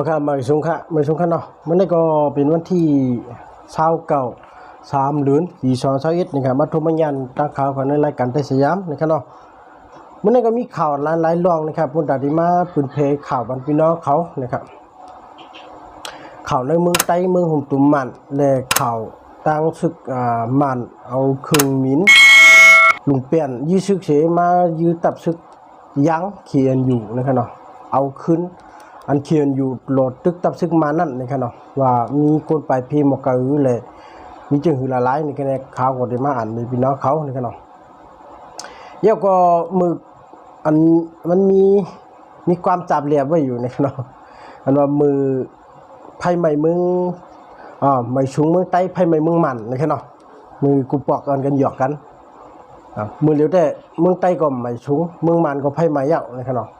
เอาครับมาสงค่ะมาสงค่ะเนาะมันนี้ก็เป็นวันที่เช้าเก่าสามเดือนปีสองเช้าเอ็ดนะครับมาทุมยันตั้งข่าวของในรายการไต้สยามนะครับเนาะมันนี้ก็มีข่าวหลายหลายรองนะครับพุ่นตาดีมาปืนเพข่าวบันพี่น้องเขานะครับข่าวในเมืองไต้เมืองหุ่มตุ่มมันและข่าวตั้งศึกอ่ามันเอาคืงมินลุงเปลี่ยนยื้อซึกเสมายื้อตับซึกยั้งเขียนอยู่นะครับเนาะเอาขึ้น อันเขียนอยู่โหลดตึกตับซึกมานั่นนะครับเนาะว่ามีคนไปพีมกะอือเลยมีจึงหือละลายนี่ก็ในข่าวก็ได้มาอ่านในพี่น้องเขานี่ครับเนาะเดี๋ยวก็มืออันมันมีมีความจับเรียบไว้อยู่นะครับเนาะอันว่ามือไพ่ใหม่มึงอ่าไม่ชุงมืองใต้ไพ่ใหม่มืองมันนะครับเนาะมือกูปอกกันกันหยอกกันอะมือเหลียวแต่มืองใต้ก็ไม่ชุงมืองมันก็ไพ่ไม่เยานะครับเนาะเดี๋ยวก็สักถูกตีไข่ไม่บ้าเมืองใต้นะครับเนาะมือเหลียวเนี่ยนะเดี๋ยวก็ในมือเหลียวเข่าในาะ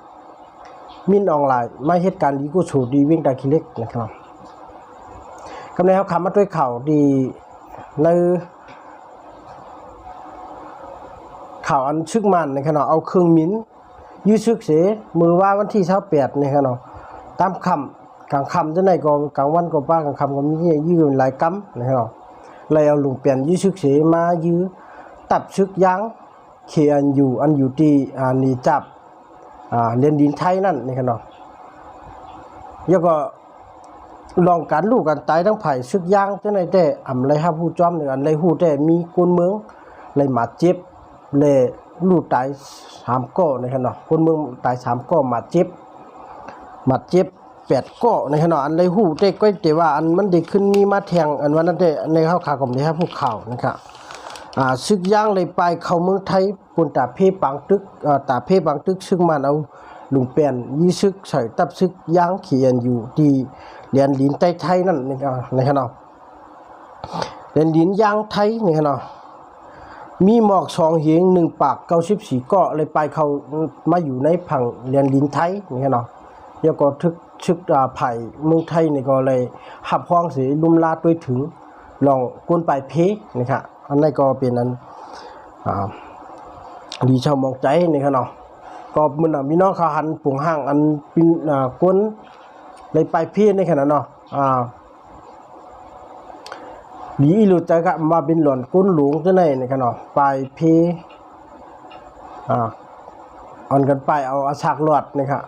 มินออนไลน์มาเหตุการณ์ดีกูสูดีวิ่งตาคิเล็กนะครับกำเนิดเขาคำมาด้วยเข่าดีในข่าอันชึกมันนะครับเนาะเอาเครื่องมิ้นยื้อชึกเสมือว่าวันที่เช้าแปดนะครับเนาะตามคำกลางคำจะไหนก็กลางวันก็ป้ากลางคำก็มียื้อหลายกำนะครับเนาะเลยเอาลุงเปลี่ยนยื้อชึกเสมายื้อตับชึกยั้งเคอันอยู่อันอยู่ที่อ่านี่จับ เรียนดินไทยนั่นนี่ครับเนาะแล้วก็ลองการลูกกันตายทั้งไผ่ซึกย่างจังไดแต่อำไรฮับผู้จอมนี่อันไรฮู้แต่มีคนเมืองเลยมาเจ็บเลยลูกตายสามก้อนี่ครับเนาะคนเมืองตายสามก้อมาเจ็บมาเจ็บแปดก้อนี่ครับเนาะอันไรฮู้แต่ก็แต่ว่าอันมันได้ขึ้นมีมาแทงอันวันนั้นแต่ในข้าวขาของได้ฮับผู้ข่าวนะครับ ซึกย่างเลยไปเข้าเมืองไทยปุ่นตาเพปังตึกอ่าตาเพปังตึกซึ่งมันเอาลุงเปลี่ยนยี่ซึกใส่ตับซึกย่างเขียนอยู่ที่เรียนลินใต้ไทยนั่นนะครับเนาะเรียนลินย่างไทยนี่ครับเนาะมีหมอกสองเหงหนึ่งปากเก้าสิบสี่เกาะเลยไปเขามาอยู่ในผังเรียนลินไทยนี่ครับเนาะแล้วก็ทึกชึกอาไผ่เมืองไทยนี่ก็เลยหับห้องเสียลุมลาดด้วยถึงลองก้นไปเพนะครับ อันนี้ก็เป็นอันอ่าดีชาวมองใจนี่ครับเนาะก็มันมีน้องขาหันปุ่งห้างอันเป็นอ่าก้นเลยไปเพนี่ขนาดเนาะอ่าดีอีลุดใจก็มาเป็นหล่อนก้นหลวงจังไดนี่ครับเนาะไปเพอ่าเอันกันไปเอาอาฉากหลอดนี่ครับ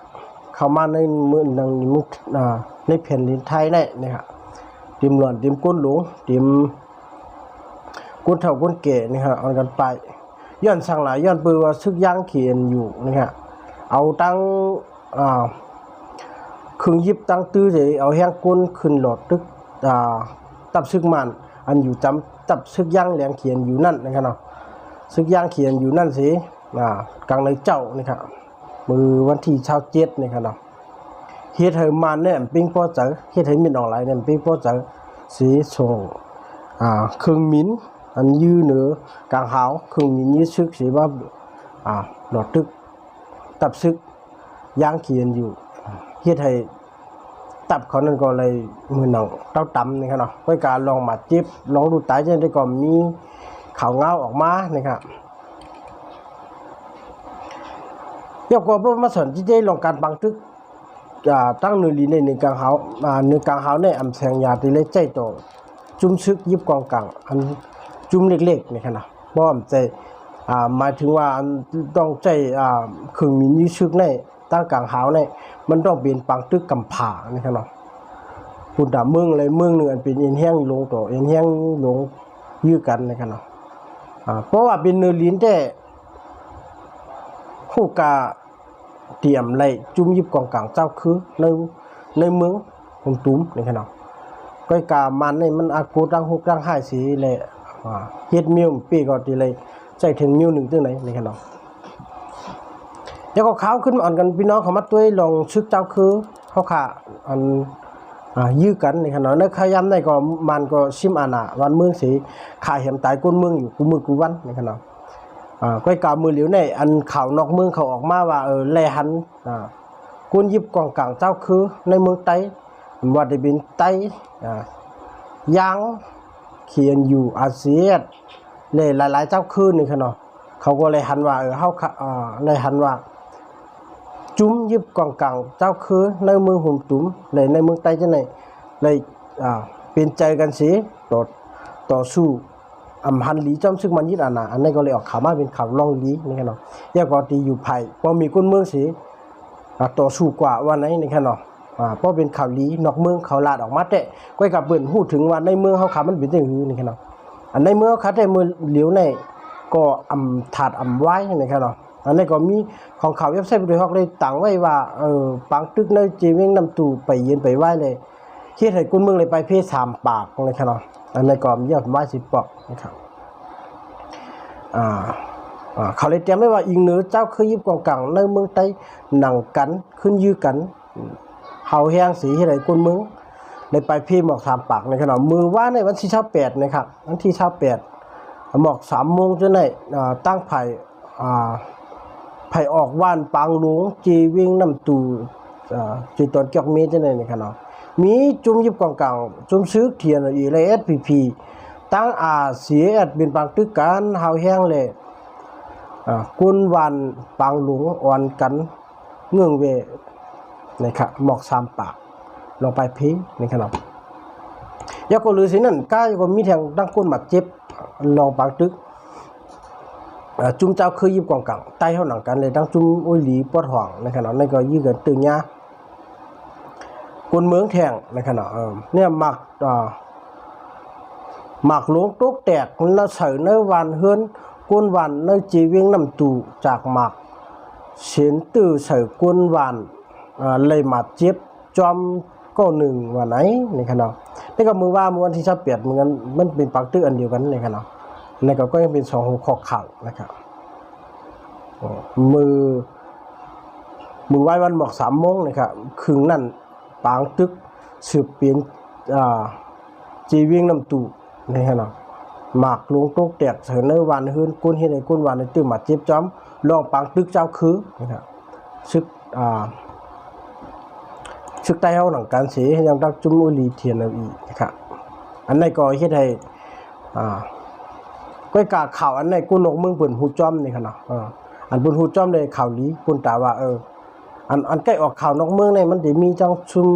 เข้ามาในมือนังมืออ่าในแผ่นดินไทยได้นี่ครับติมหลอนติมก้นหลวงติม ก้นเท่าก้นเก๋นี่ฮะเอากันไปย้อนสั่งหลายย้อนปือว่าซึกย่างเขียนอยู่นี่ฮะเอาตั้งอ่าเครื่องยิบตั้งตื้อเลยเอาแห้งก้นขึ้นหลอดตึกอ่าตับซึกมันอันอยู่จำตับซึกย่างแหลงเขียนอยู่นั่นนะครับเนาะซึกย่างเขียนอยู่นั่นสิอ่ากลางในเจ้านี่ครับมือวันที่เช้าเจ็ดนี่ครับเนาะเฮ็ดให้มันเนี่ยปิ้งป้อจังเฮ็ดให้มินออนไลน์เนี่ยปิ้งป้อจังสีส่งอ่าครื่งมิน อันยื้อเนือกางหาวคือมินยื้อซึกสีว่าอ่าหลอดตึกตับซึกย่างเขียนอยู่เฮ็ดให้ตับเขานั่นก็เลยมือหนังเต้าตำนี่ครับเนาะด้วยการลองมาจิบลองดูตายจังได้ก็มีข่าวเงาออกมานะครับเดี๋ยวก็บ่มาสอนที่ได้ลองการบังทึกอ่าตั้งนือลีในหนึ่งกลางหาอ่าหนึ่งกลางหาในอำแสงยาที่เล็กใจโตจุ่มซึกยิบกองกลางอัน จุ่มเล็กๆนี่ครับนะบ่อำใจอ่าหมายถึงว่าต้องใจอ่าเครื่องมินยิซึกในตั้งกลางหาวในมันต้องเป็นปังตึกกำผานี่ครับเนาะปุ่นดาเมืองเลยเมืองหนึ่งอันเป็นเอ็นแห้งลงต่อเอ็นแห้งลงยื้อกันนี่ครับเนาะอ่าเพราะว่าเป็นเนื้อลิ้นแต่ฮู้กาเตรียมไล่จุ่มยิบกองกลางเจ้าคือในในเมืองผมตุ้มนี่ครับเนาะก้อยกามันนี่มันอากูตังฮุกตังห้ายสีเลย เฮ็ดมิวปีก็ตีเลยใจถึงมิวหนึ่งตึ้งไหนในี่ครับเนาะแล้วก็ขาวขึ้นมาอ่อนกันพี่น้องเขามาตุ้ลองชึกเจ้าคือเขาขาอันยื้อกันในขณะนั้นขยำในก็มันก็ชิมอานาวันเมืองสีขาเหียมตายก้นเมืองอยู่กูมือกูวันในขณะอ่าก้อยกาวมือเหลียวในอันข่าวนอกเมืองเขาออกมาว่าเออแลหันกุนยิบกองกลางเจ้าคือในเมืองไต้ว่าได้เป็นไต้อ่ายาง เขียนอยู่อาเซียนเลยหลาย ๆ เจ้าคือนี่ขณะเขาก็เลยหันว่าเออเฮาค่ะอ่าเลยหันว่า จุ้มยิบกองกลางเจ้าคือในเมืองหุ่มตุ้มเลยในเมืองใต้จะไหนเลยอ่าเป็นใจกันสิต่อต่อสู้อำหันหลีจอมซึกมันยิดอานาอันนี้ก็เลยออกข่าวมาเป็นข่าวล่องหลีนี่แค่เนาะยาก็ตีอยู่ไผ่พอมีคนเมืองสิต่อสู้กว่าวันไหนนี่แค่เนาะ อ่าเพราะเป็นข่าวลีนอกเมืองเขาลาดออกมาแต่ก้อยกับเบิ่นฮู้ถึงว่าในเมืองเขาขามันเป็นจังหือนี่แค่เนาะอันในเมืองเขาขาแต่มือเหลียวในก็อำถาดอำไว้นี่แค่เนาะอันนี้ก็มีของเขาเว็บไซต์บริฮอกเลยตั้งไว้ว่าเออปังตึกในจีเวงนำตู่ไปเยือนไปไหว้เลยเฮ็ดให้กุนเมืองเลยไปเพศสามปากเลยครับเนาะอันนี้ก็มียอดไม้สิบปอกนะครับอ่าอ่าเขาเลยเตรียมไว้ว่าอิงเหนือเจ้าคือยิบกองกลางในเมืองใต้หนังกันขึ้นยื้อกัน เฮาแห้งสีเฮ็ดให้กุนเมืองเลยไปเพศหมอกสามปากในขณะมือว่าในวันที่28นะครับวันที่28หมอก3โมงจนได้อ่าตั้งไผ่ไผ่ออกว่านปางหลวงจีวิ่งน้ำตูจีตอนเกี่ยวมตรจังได๋นี่ครับเนาะมีจุ่มยิบกองกลางจุ่มซึกเทียนอีเลย SPP ตั้งอาเสียแอดเป็นปางตึกกันเฮาแห้งเลยกุนวันปางหลวงอ่อนกันเงื่องเว นะครับหมอกสามปากลงไปพีนี่ครับเนยากลือสินั่นก้ายก็มีแทงดังก้นมาเจ็บลองปางตึกจุ่มเจ้าคือยิบกองกังใต้เฮาหนังกันเลยดังจุ่มอุ้ยหลีปวดห่วงในขณะนั้นก็ยื้อกันตึงยาคนเมืองแทงในขณะเออเนี่ยหมักหมักหลวงตกแตกแล้วใส่ในวันเฮือนก้นวันในจีเวียงน้ำตูจากหมักเสียนตือใส่ก้นวัน เลยมาเจ็บจอมก็หนึ่งวันไหนในขณะนี่ก็มือว่ามือวันที่ชาเปียดเหมือนกันมันเป็นปักตื้ออันเดียวกันในขณะนะครับก็ยังเป็นสองหัวข้อข่านะครับมือมือไหว้วันหมอกสามโมงนะครับคืนนั่นปางตึกสืบเปลี่ยนอ่าจีวียงน้ำตูนี่ฮะเนาะหมากลวงตกแตกเสือเนื้อวันฮืนก้นเฮ็ดให้ก้นวันในตื้อหมาเจ็บจ้อมลองปางตึกเจ้าคือนะครับซึกอ่า ซึกใต้เฮาหนังการเสียยังดักจุ่มอุลีเทียนเอาอีกนะครับอันนี้ก็เฮ็ดให้อ่าก้อยกาข่าวอันไหนกูนกเมืองเปิ่นฮูจ้อมนี่ค่ะเนาะเอออันเปิ่นฮูจ้อมเลยข่าวลีปุนตาว่าเอออันอันใกล้ออกข่าวนอกเมืองนี่มันสิมีจังชุม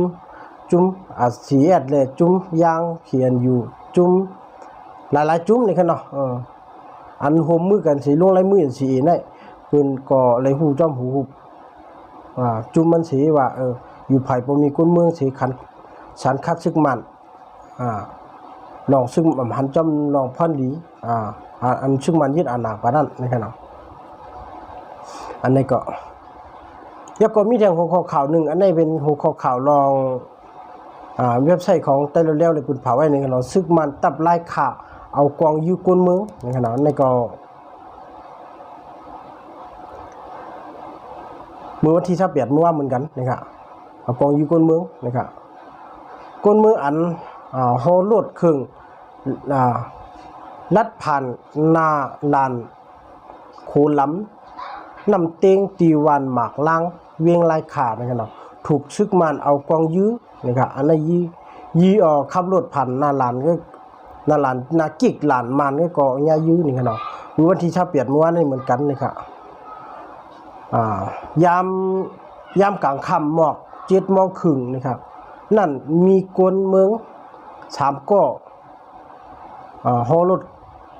จุ้มอาสีแอดเลยจุ้มยางเขียนอยู่จุ้มหลายๆจุ้มนี่ค่ะเนาะเอออันโฮมมือกันสิลงลายมือสินี่เพิ่นก็เลยฮู้จ้อมฮู้ฮู้อ่าจุ้มมันสิว่าเออ อยู่ไผบ่มีคนเมืองสิคันสันคัดซึกมันอ่าลองซึ่งมันหันจำลองพันดีอ่าอันซึ่งมันยึดอานาปานั้นนะครับเนาะอันนี้ก็แล้วก็มีแทงหัวข้อข่าวหนึ่งอันนี้เป็นหัวข้อข่าวลองอ่าเว็บไซต์ของไต้เร็วเลยปุ่นเผาไว้ในี่ครับเนาะซึกมันตับไล่ข่าเอากองยูก้นเมืองนะครับเนาะอันนี้ก็เมื่อวันที่28เปียดไมื่อวาเหมือนกันนะครับ กองอยู่ก้นเมืองนะครับก้นเมืองอันโฮโลดครึ่งลัดผ่านนาลานโคล้ำนำเตียงตีวันหมากล้างเวียงลายขาดนะครับเนาะถูกซึกมันเอากองยื้อนะครับอันนั้นยียีเอ่อขับรถผ่านนาลานก็นาลานนากิกหลานมันก็ก็ยายื้อนี่ครับเนาะมีวันที่ชาเปียดเมื่อวานนี่เหมือนกันนะครับยามยามกลางค่ำหมอก เจ็ดโมงครึ่งนะครับ นั่นมีกวนเมืองสามก้อฮอรถ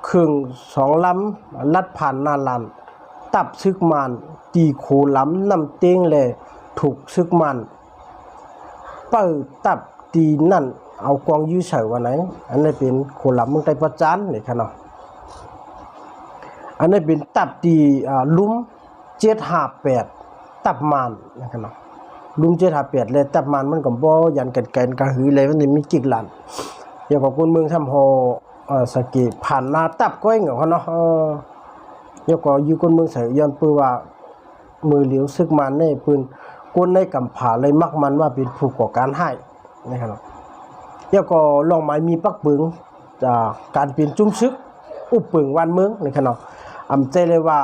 ครื่งสองลำลัดผ่านนาลันตับซึกมันตีโคล้ำนำเต้งเลยถูกซึกมันเปิดตับตีนั่นเอากองยื้อเฉยวันไหน อันนี้เป็นโคล้ำเมืองไต้ประจานนี่ครับเนาะอันนี้เป็นตับตีลุ้มเจ็ดห้าแปดตับมันนะครับเนาะ ลุงเจ็ดหาเปียดเลยตับมันมันก็บ่ยันกันแกนกะหือเลยมันนี่มีกิกหลันอย่าบอกคนเมืองทำโฮเอ่อสกีผ่านนาตับก้อยเหงาเนาะเอย่าก็อยู่คนเมืองใส่ยันปือว่ามือเหลียวซึกมันในปืนก้นในกำผาเลยมักมันว่าเป็นผู้ก่อการให้นะครับเนาะแล้วก็ลองไม้มีปักปึงจากการเป็นจุ้มซึกอุปปึงวันเมืองนะครับเนาใจเลยว่า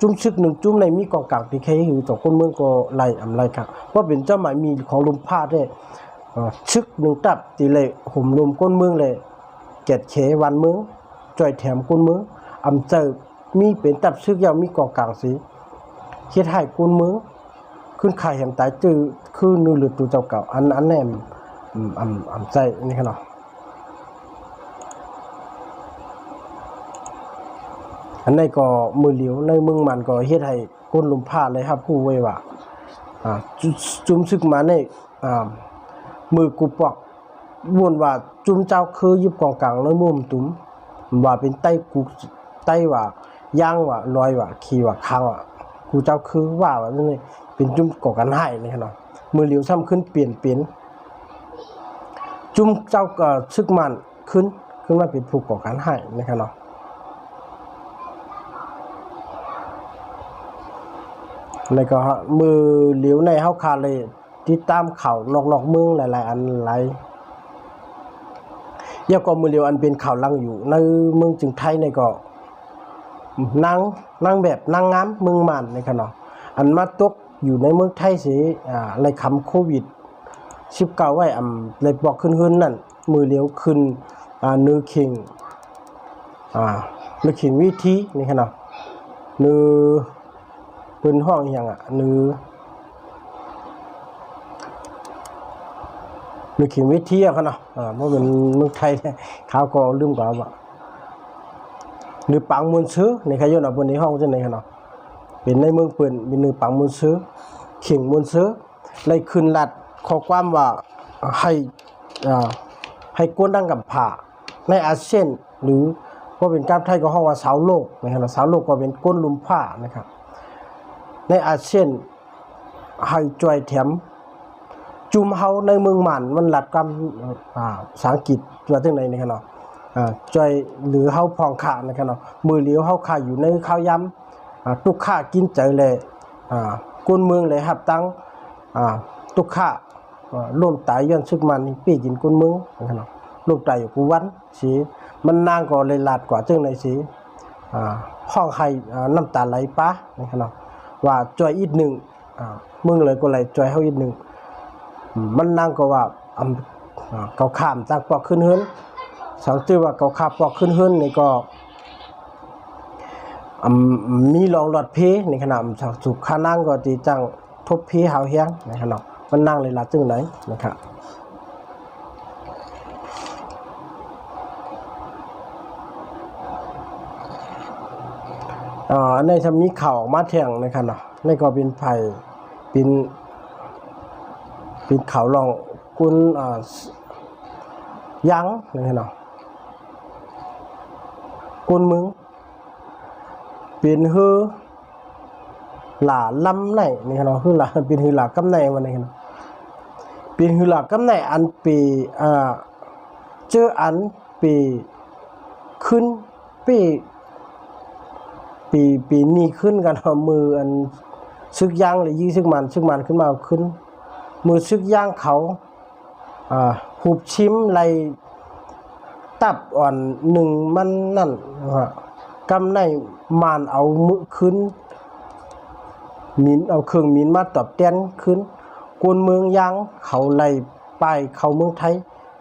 จุ้มซึกหนึ่งจุ้มในมีกองกลางที่เคยอยู่ต่อคนเมืองก็ไล่อำไรครับเพราะเป็นเจ้าหมายมีของลมพาดด้เอ่อชึกหนึ่งตับตีเลยห่มลมก้นเมืองเลยเกตเขวันเมืองจ่อยแถมก้นเมืองอำเจอมีเป็นตับชึกยาวมีกองกลางสีเฮ็ดให้ก้นเมืองขึ้นไข่แห่งตายจือคือนือหรือตัวเจ้าเก่าอันอันแนมอืมอำอำใจนี่ครับ เนาะอันนี้ก็มือเหลียวในมืองมันก็เฮ็ดให้ก้นลมพาดเลยครับผู้ไว้ว่าอ่าจุจุมซึกมาในอ่ามือกูปอกวนว่าจุมเจ้าคือยิบกองกลางแล้วมุมตุ้มว่าเป็นไต้กูไต้ว่าย่างว่าลอยว่าขี่ว่าค้างว่ากูเจ้าคือว่าว่านี่เป็นจุมก่อกันให้นี่ครับเนาะมือเหลียวซ้ำขึ้นเปลี่ยนเปลี่ยนจุมเจ้าก็ซึกมันขึ้นขึ้นมาเป็นผู้ก่อการให้นะครับเนาะ แล้วก็มือเหลียวในเฮาคาเลยติดตามข่าวนอกๆเมืองหลาย ๆ อันหลายเดี๋ยวก็มือเหลียวอันเป็นข่าวลังอยู่ในเมืองจึงไทยในก็นางนางแบบนางงามเมืองมานในี่ค่ะอันมาตกอยู่ในเมืองไทยสิอ่าในคำโควิด19ไว้อำเลยบอกขึ้นๆนั่นมือเหลียวขึ้นอ่านือคิงอ่านือคิงวิธีนี่ค่ะนาะนือ เป็นห้องอหย่างอะหรือหรือเขียนวิทยาเขาเนาะอ่าเพราะเป็นเมืองไทยเนี่ยเขาก็ลืมกว่าว่าหรือปังมุนซื้อในขยนเอาบนในห้องจังไหนเขาเนาะเป็นในเมืองเปิ่นเป็นหรือปังมุนซื้อเข่งมุนซื้อเลยขึ้นลัดข้อความว่าให้อ่าให้กวนดังกับผ่าในอาเซียนหรือว่าเป็นการไทยก็ห้องว่าสาวโลกนะครับสาวโลกก็เป็นก้นลุมผ้านะครับ ในอาเซียนให้จอยแถมจุมเฮาในเมืองหมันมันหลัดกำอ่าภาษาอังกฤษว่าจังไดนี่ครับเนาะอ่าจอยหรือเฮาพองขานะครับเนาะมือเหลียวเฮาขาอยู่ในข้าวยำอ่าตุกข้ากินใจเลยอ่ากุนเมืองเลยหับตังอ่าตุกข้าร่วมตายย้อนซึกมันปีกินกุนเมืองนะครับเนาะร่วมตายอยู่กูวันสิมันนางก็เลยหลาดกว่าจังไดสิอ่าห้องไห้อ่น้ำตาไหลปะนะครับเนาะ ว่าจอยอีกหนึ่งมึงเลยก็เลยจอยเฮาอีกหนึ่งมันนั่งก็ว่าอำอ่าเกาข้ามจากปอกขึ้นเฮือนสังชื่อว่าเกาข้ามปอกขึ้นเฮือนนี่ก็มีรองหลอดเพในขณะสักสุขขานั่งก็ตีจังทบเพหาวเฮียงในขณะมันนั่งเลยละจึงไหนนะครับ ในทำมีข่ามาแทงนะครับเนาะในก็เป็นไผ่เป็นเป็นเข่าวรองคุณอ่ายังนะครับเนาะกุนมึงเป็นฮือหลาลำไหนนี่ครับเนาะคือหลาเป็นฮือหลากำไหนวันนี้ครับเนป็นฮือหลากำไหนอันปีอ่าเจออันปีขึ้นปี ปีปีนี้ขึ้นกันมืออันซึกย่างเลยยี่ซึกมันซึกมันขึ้นมาขึ้น มือซึกย่างเขาอ่าหุบชิมไรตับอ่อนหนึ่งมันนั่นว่ากำในมานเอามือขึ้นมินเอาเครื่องมินมาตอบแทนขึ้นกวนเมืองยางเขาไล่ไปเขาเมืองไทย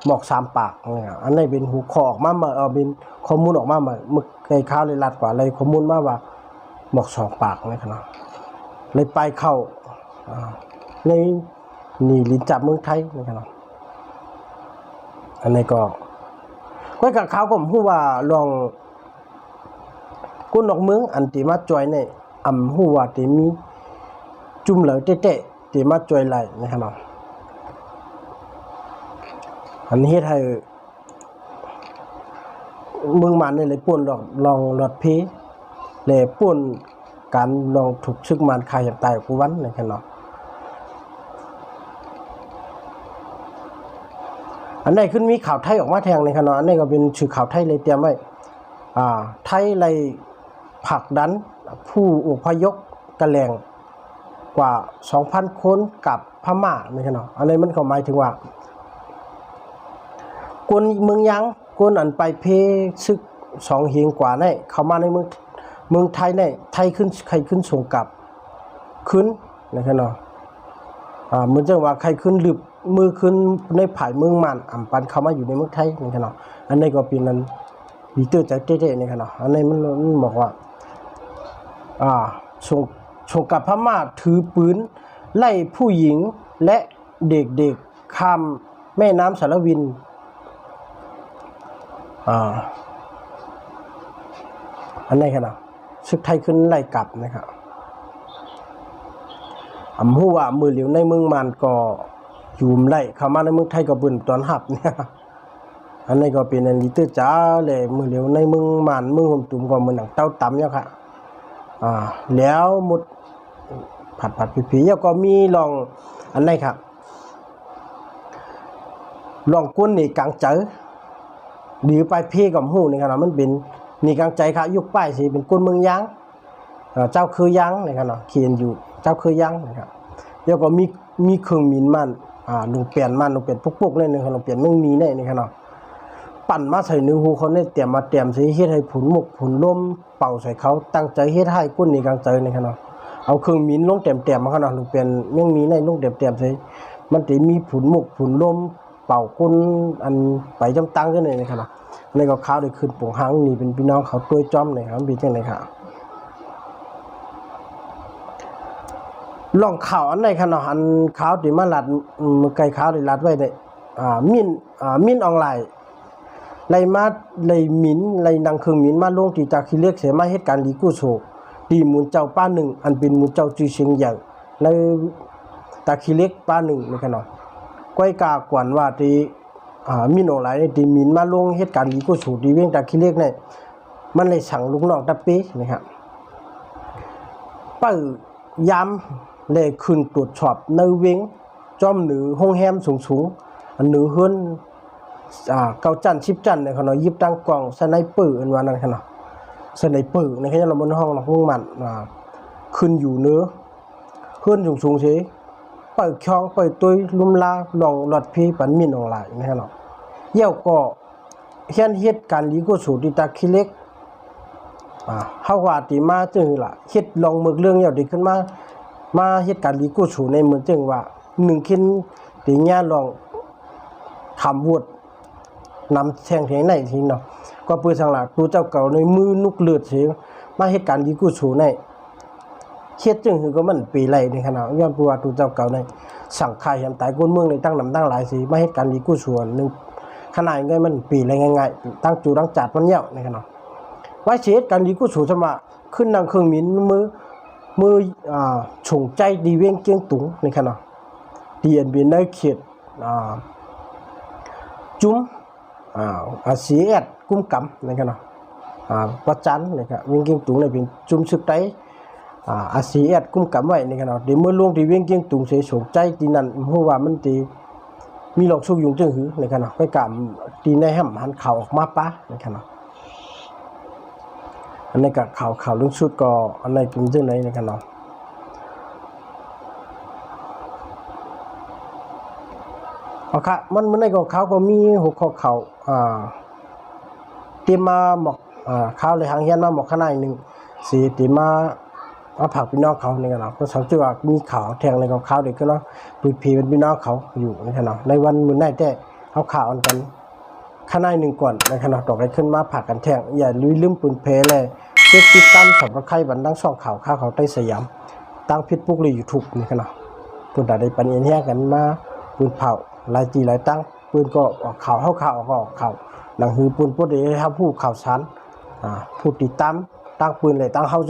หมอกสามปากเนี่ยอันนี้เป็นหูคอออกมาเมาเอเป็นข้อมูลออกมาเมามึกไก่ข้าวเลยรัดกว่าเลยข้อมูลมาว่าหมอกสองปากนะครับเนาะเลยไปเข้าอ่าในนี่ลินจับเมืองไทยนะครับอันนี้ก็ก้อยกับเขาผมพูดว่าลองกุนออกเมืองอันติมาจอยในอำหัวาติมีจุ่มเหลอเตะๆติมาจอยไหลนะครับ อันนี้ให้เมืองมันนี่เลยป่วนดอกลองหลอดเพเลยป่วนการลองถูกชึกมันคายอย่างตายกูวันนะครับเนาะอันนี้ขึ้นมีข่าวไทยออกมาแทงในขณะอันนี้ก็เป็นชื่อข่าวไทยเลยเตรียมไว้อ่าไทยเลยผลักดันผู้อพยพกระแลงกว่า 2,000 คนกับพม่าในขณะอันนี้มันก็หมายถึงว่า กวนเมืองยังกวนอันไปเพซึกสองเฮียงกว่าได้เข้ามาในเมืองเมืองไทยได้ไทยขึ้นใครขึ้นส่งกลับขึ้นนะครับเนาะอ่าเหมือนจังว่าใครขึ้นลึบมือขึ้นในผายเมืองมันอ่ำปันเข้ามาอยู่ในเมืองไทยนะครับเนาะอันนี้ก็เป็นนั้นดีเตอร์จากเจ๊ๆนะครับเนาะอันนี้มันมันบอกว่าอ่าส่งส่งกลับพม่าถือปืนไล่ผู้หญิงและเด็กๆข้ามแม่น้ำสารวิน อ่าอันนี้ครับนะซึกไทยขึ้นไล่กลับนะครับอำหูว่ามือเหลียวในเมืองมันก็อยู่ไล่เข้ามาในเมืองไทยก็บึนตอนหับเนี่ยอันนี้ก็เป็นอันลิตรจ้าเลยมือเหลียวในเมืองมันเมืองหมตุ่มก็มือหนังเต้าตำเนี่ยค่ะอ่าแล้วหมดผัดผัดผีผีแล้วก็มีลองอันไหนครับลองก้นนี่กลางเจอ หรือไปเพกับหูนี่ครับมันเป็นนี่กลางใจครับยุคป้ายสิเป็นก้นเมืองยางเจ้าคือยังนะครับเนาะเขียนอยู่เจ้าคือยังนะครับแล้วก็มีมีเครื่องมินมันอ่าลงเปลี่ยนมันลงเปลี่ยนปุกๆเลยนะครับลงเปลี่ยนไม่มีแน่นี่ครับเนาะปั่นมาใส่นิ้วหูเขาเนี่ยเตรียมมาเตรียมใส่เฮ็ดให้ผุนหมกผุนลมเป่าใส่เขาตั้งใจเฮ็ดให้กุ้นนี่กลางใจนี่ครับเนาะเอาเครื่องมินลงเต็มเต็มมาขนาดลงเป็นยังมีในลงเต็มเต็มใส่มันจะมีผุนหมกผุนลม เป่ากุนอันไปจำตังกันเลยนะครับเนาะในก็ข้าวได้ขึ้นปงหางนี่เป็นพี่น้องเขาตัวจอมเลยครับเป็นจังไดครับลองข่าวอันไหนครับเนาะอันข่าวที่มาลัดอืมไก่ข่าวที่ลัดไว้ได้อ่ามินอ่ามินออนไลน์ไล่มาไล่หมินไล่นางเครื่องมินมาลงที่จากที่เรียกเสียมาเหตุการณ์ลีกู้โศกตีมุนเจ้าป้าหนึ่งอันเป็นมุนเจ้าจือเชียงใหญ่ในตาคีเล็กป้าหนึ่งนี่ครับเนาะ ก้อยกากวนว่าทีอ่ามีโนหลายที่หมินมาลงเหตุการณ์ลีกู้โศกที่เวียงตาคีเล็กเนี่ยมันเลยสั่งลูกน้องตะป๊นะครับป้ายามเลยขึ้นตรวจสอบในเวงจอมหนือห้องแฮมสูงๆอันหนือเฮือนอ่าเกาจันชิปจันเนี่ยเขาเนาะยิบตั้งกล่องสไนเปอร์อันว่านั้นเขาเนาะสไนเปอร์ในขาจะเราบนห้องเนาห้องมันอ่าขึ้นอยู่เนื้อเฮือนสูงสูงๆสิ เปิดช่องเปิดตุ้ยลุมลาลองหลอดพีปันมินออนไลน์นะฮะเนาะเยี่ยวก็เฮียนเฮ็ดการลีโกสูติตาคิเล็กอ่าเฮาว่าติมาจึงล่ะเฮ็ดลองมึกเรื่องเหี่ยวดีขึ้นมา มาเฮ็ดการลีโกสูในเมืองจึงว่าหนึ่งคินติญาลองทำวดนำแทงแทงในทีเนาะก็ปืนสังหลักตัวเจ้าเก่าในมือนุกเลือดเสียมาเหตุการณ์ดีกูสูใน เฮ็ดจึงคือก็มันปีไรในขณะย้อนปัวตัวเจ้าเก่าในสั่งขายยำตายก้นเมืองในตั้งนำตั้งหลายสีมาเหตุการดีกู้ส่วนหนึ่งขนาดง่ายมันปีไรง่ายๆตั้งจูตั้งจัดมันเหี่ยวในขณะไว้เสียการดีกู้สูสมาขึ้นนางเครื่องมินมือมืออ่าฉงใจดีเวียงเกียงตุงในขณะดีเอ็นบีในเขตอ่าจุ้มอ่าอาสีแอดกุ้มกำนะครับเนาะอ่าวัดจันทร์นะครับวิ่งเกียงตุงเนี่ยเป็นจุ้มซึกไต อ่าอาสีแอดกุ้มกำไว้นะครับเนาะเดี๋ยวเมื่อลงที่เวิ่งเกียงตุงเสียสงใจทีนั่นเพราะว่ามันตีมีหลอกสุกยุงจึงหือในะครับเนาะไปกำตีในแหมหันเข่าออกมาปะในะครับเนาะอันนี้ก็ข่าวข่าวเรื่องชุดก็อันนี้เป็นเรื่องไหนนะครับเนาะเอาค่ะมันมันในของเขาก็มีหัวข้อเขาอ่าเตรียมมาหมอกอ่าข้าวเลยหางเฮียนมาหมอกข้างในหนึ่งสีเตรียมมา มาผักพี่น้องเขาในกันเนาะก็สังเกตว่ามีขาวแทงในของเขาเด็กก็เนาะปืนผีเป็นพี่น้องเขาอยู่นี่กันเนาะในวันมื้อไหนแต่เอาข่าวอันกันข้างในหนึ่งก่อนในะครับเนาะต่อไปขึ้นมาผักกันแทงอย่าลืมลืมปืนเพเลยเช็คติดตามสำหรับไครบันดังช่องข่าวข้าวเขาใต้สยามตั้งพิษปุกเลยยูทูบนี่กันเนาะปืนดาได้ปันเอ็นแยกกันมาปืนเผาหลายจีหลายตั้งปืนก็ออกข่าวเข้าข่าวออกก็ออกข่าวหลังฮือปืนพูดได้ครับผู้ข่าวสารอ่าผู้ติดตาม ตั้งปืนเลยตั้งเฮาเ